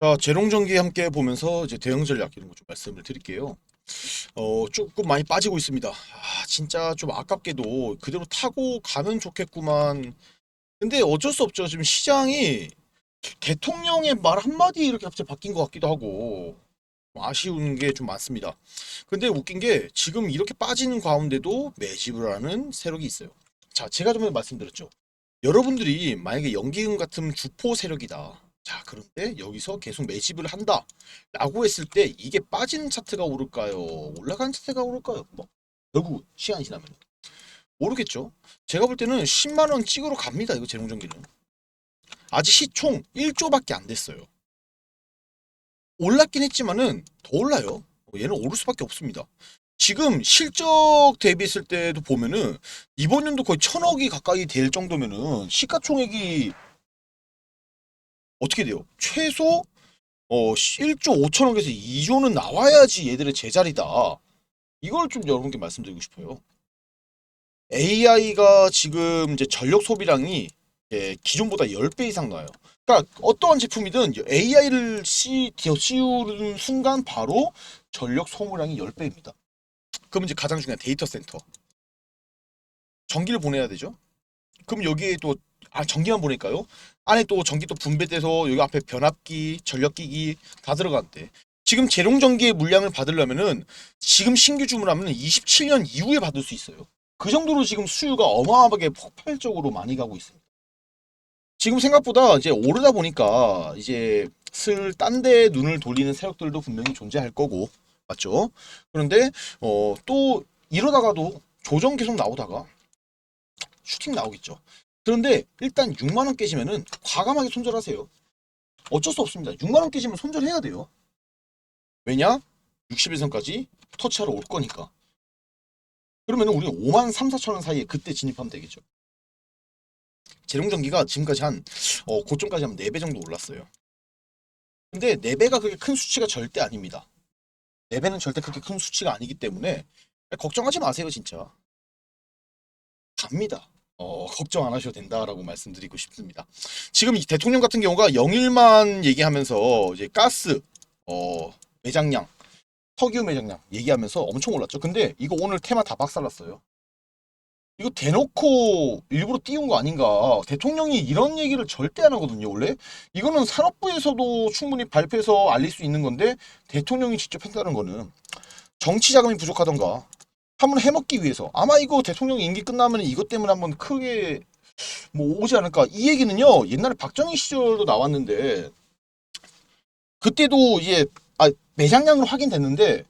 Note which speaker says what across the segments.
Speaker 1: 자, 재롱전기 함께 보면서 이제 대응 전략 이런 거 좀 말씀을 드릴게요. 어, 조금 많이 빠지고 있습니다. 아, 진짜 좀 아깝게도 그대로 타고 가면 좋겠구만. 근데 어쩔 수 없죠. 지금 시장이 대통령의 말 한마디 이렇게 갑자기 바뀐 것 같기도 하고 좀 아쉬운 게 좀 많습니다. 근데 웃긴 게 지금 이렇게 빠지는 가운데도 매집을 하는 세력이 있어요. 자, 제가 전에 말씀드렸죠. 여러분들이 만약에 연기금 같은 주포 세력이다. 자, 그런데 여기서 계속 매집을 한다. 라고 했을 때 이게 빠지는 차트가 오를까요? 올라가는 차트가 오를까요? 뭐, 결국 시간이 지나면. 모르겠죠. 제가 볼 때는 10만 원 찍으러 갑니다. 이거 재롱전기는. 아직 시총 1조밖에 안 됐어요. 올랐긴 했지만은 더 올라요. 얘는 오를 수밖에 없습니다. 지금 실적 대비했을 때도 보면은 이번 연도 거의 천억이 가까이 될 정도면은 시가총액이 어떻게 돼요? 최소 어 1조 5천억에서 2조는 나와야지 얘들의 제자리다. 이걸 좀 여러분께 말씀드리고 싶어요. AI가 지금 이제 전력 소비량이 예, 기존보다 10배 이상 나요. 그러니까 어떠한 제품이든 AI를 씌, 씌우는 순간 바로 전력 소모량이 10배입니다. 그럼 이제 가장 중요한 데이터 센터. 전기를 보내야 되죠. 그럼 여기에 또 아, 전기만 보낼까요? 안에 또 전기 또 분배돼서 여기 앞에 변압기, 전력기기 다 들어간대. 지금 재룡 전기의 물량을 받으려면은 지금 신규 주문하면 27년 이후에 받을 수 있어요. 그 정도로 지금 수요가 어마어마하게 폭발적으로 많이 가고 있습니다. 지금 생각보다 이제 오르다 보니까 이제 슬 딴 데 눈을 돌리는 세력들도 분명히 존재할 거고 맞죠? 그런데 어, 또 이러다가도 조정 계속 나오다가 슈팅 나오겠죠. 그런데 일단 6만 원 깨지면은 과감하게 손절하세요. 어쩔 수 없습니다. 6만 원 깨지면 손절해야 돼요. 왜냐? 61선까지 터치하러 올 거니까. 그러면은 우리 5만 3, 4천 원 사이에 그때 진입하면 되겠죠. 재룡전기가 지금까지 한 어, 고점까지 하면 4배 정도 올랐어요. 근데 4배가 그렇게 큰 수치가 절대 아닙니다. 4배는 절대 그렇게 큰 수치가 아니기 때문에 걱정하지 마세요, 진짜. 갑니다. 어, 걱정 안 하셔도 된다라고 말씀드리고 싶습니다. 지금 이 대통령 같은 경우가 영일만 얘기하면서 이제 가스, 어, 매장량, 석유 매장량 얘기하면서 엄청 올랐죠. 근데 이거 오늘 테마 다 박살났어요. 이거 대놓고 일부러 띄운 거 아닌가. 대통령이 이런 얘기를 절대 안 하거든요, 원래. 이거는 산업부에서도 충분히 발표해서 알릴 수 있는 건데, 대통령이 직접 했다는 거는 정치 자금이 부족하던가, 한번 해먹기 위해서. 아마 이거 대통령 임기 끝나면 이것 때문에 한번 크게 뭐 오지 않을까. 이 얘기는요, 옛날에 박정희 시절도 나왔는데, 그때도 이제, 아, 매장량으로 확인됐는데,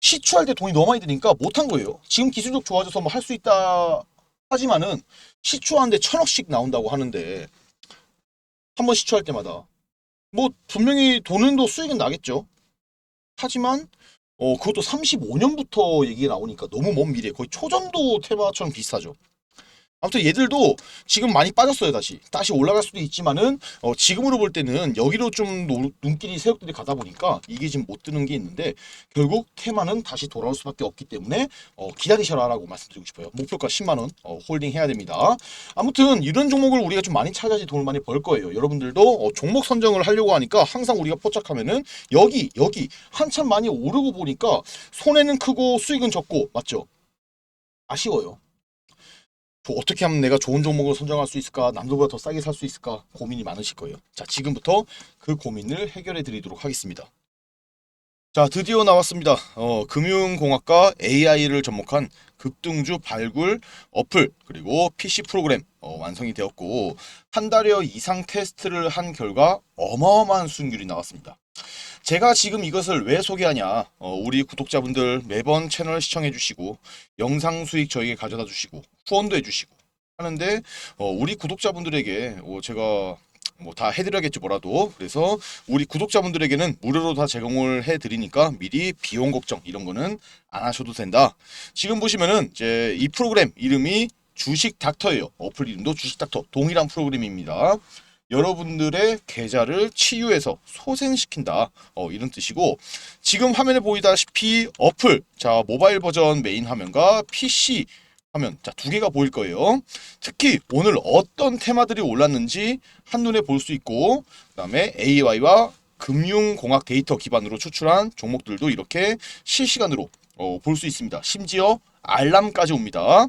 Speaker 1: 시추할 때 돈이 너무 많이 드니까 못한 거예요. 지금 기술력 좋아져서 뭐 할 수 있다 하지만은 시추하는데 천억씩 나온다고 하는데 한 번 시추할 때마다 뭐 분명히 돈은 더 수익은 나겠죠. 하지만 어 그것도 35년부터 얘기가 나오니까 너무 먼 미래 거의 초전도 테마처럼 비슷하죠. 아무튼 얘들도 지금 많이 빠졌어요 다시. 다시 올라갈 수도 있지만은 어, 지금으로 볼 때는 여기로 좀 노- 눈길이 세력들이 가다 보니까 이게 지금 못 드는 게 있는데 결국 테마는 다시 돌아올 수밖에 없기 때문에 어, 기다리셔라라고 말씀드리고 싶어요. 목표가 10만 원 어, 홀딩 해야 됩니다. 아무튼 이런 종목을 우리가 좀 많이 찾아야지 돈을 많이 벌 거예요. 여러분들도 어, 종목 선정을 하려고 하니까 항상 우리가 포착하면은 여기 여기 한참 많이 오르고 보니까 손해는 크고 수익은 적고 맞죠? 아쉬워요. 저 어떻게 하면 내가 좋은 종목을 선정할 수 있을까? 남들보다 더 싸게 살 수 있을까? 고민이 많으실 거예요. 자, 지금부터 그 고민을 해결해 드리도록 하겠습니다. 자, 드디어 나왔습니다. 어, 금융공학과 AI를 접목한 급등주 발굴 어플 그리고 PC 프로그램 어, 완성이 되었고 한 달여 이상 테스트를 한 결과 어마어마한 수익률이 나왔습니다. 제가 지금 이것을 왜 소개하냐? 어, 우리 구독자분들 매번 채널 시청해 주시고 영상 수익 저에게 가져다 주시고 후원도 해주시고 하는데 어, 우리 구독자분들에게 어, 제가 뭐 다 해드려야겠지 뭐라도 그래서 우리 구독자분들에게는 무료로 다 제공을 해드리니까 미리 비용 걱정 이런 거는 안 하셔도 된다. 지금 보시면은 이제 이 프로그램 이름이 주식 닥터예요. 어플 이름도 주식 닥터 동일한 프로그램입니다. 여러분들의 계좌를 치유해서 소생시킨다. 어, 이런 뜻이고 지금 화면에 보이다시피 어플 자 모바일 버전 메인 화면과 PC 화면 자두 개가 보일 거예요. 특히 오늘 어떤 테마들이 올랐는지 한눈에 볼 수 있고 그 다음에 AI와 금융공학 데이터 기반으로 추출한 종목들도 이렇게 실시간으로 어, 볼 수 있습니다. 심지어 알람까지 옵니다.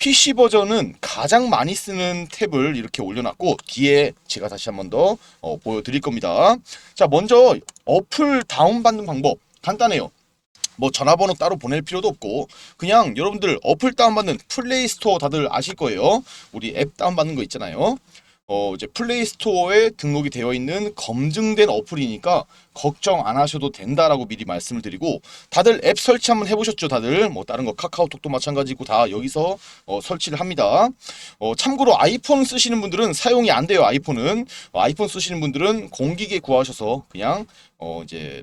Speaker 1: PC 버전은 가장 많이 쓰는 탭을 이렇게 올려놨고 뒤에 제가 다시 한번 더 어, 보여드릴 겁니다. 자 먼저 어플 다운받는 방법 간단해요. 뭐 전화번호 따로 보낼 필요도 없고 그냥 여러분들 어플 다운받는 플레이 스토어 다들 아실 거예요. 우리 앱 다운받는 거 있잖아요. 어 이제 플레이 스토어에 등록이 되어 있는 검증된 어플이니까 걱정 안 하셔도 된다라고 미리 말씀을 드리고 다들 앱 설치 한번 해보셨죠 다들? 뭐 다른 거 카카오톡도 마찬가지고 다 여기서 어, 설치를 합니다. 어, 참고로 아이폰 쓰시는 분들은 사용이 안 돼요 아이폰은. 어, 아이폰 쓰시는 분들은 공기계 구하셔서 그냥 어 이제